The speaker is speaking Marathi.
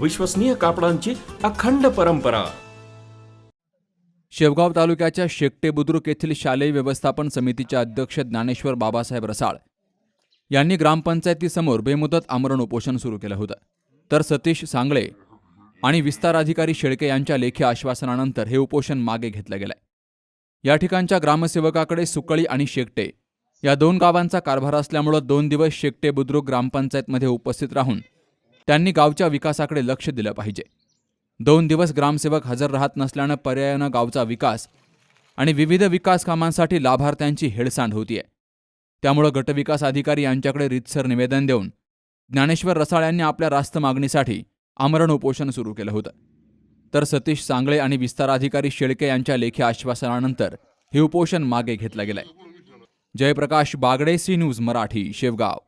विश्वसनीय कापडांची अखंड परंपरा. शेवगाव तालुक्याच्या शेकटे बुद्रुक येथील शालेय व्यवस्थापन समितीचे अध्यक्ष ज्ञानेश्वर बाबासाहेब रसाळ यांनी ग्रामपंचायतीसमोर बेमुदत आमरण उपोषण सुरू केलं होतं. तर सतीश सांगळे आणि विस्तार अधिकारी शेळके यांच्या लेखी आश्वासनानंतर हे उपोषण मागे घेतलं गेलंय. या ठिकाणच्या ग्रामसेवकाकडे सुकळी आणि शेकटे या दोन गावांचा कारभार असल्यामुळं दोन दिवस शेकटे बुद्रुक ग्रामपंचायतमध्ये उपस्थित राहून त्यांनी गावच्या विकासाकडे लक्ष दिलं पाहिजे. दोन दिवस ग्रामसेवक हजर राहत नसल्यानं पर्यायानं गावचा विकास आणि विविध विकास कामांसाठी लाभार्थ्यांची हेळसांड होतीये. त्यामुळं गटविकास अधिकारी यांच्याकडे रितसर निवेदन देऊन ज्ञानेश्वर रसाळ यांनी आपल्या रास्त मागणीसाठी आमरण उपोषण सुरू केलं होतं. तर सतीश सांगळे आणि विस्ताराधिकारी शेळके यांच्या लेखी आश्वासनानंतर हे उपोषण मागे घेतलं गेलंय. Jayprakash Bagde C news Marathi Shevgaon.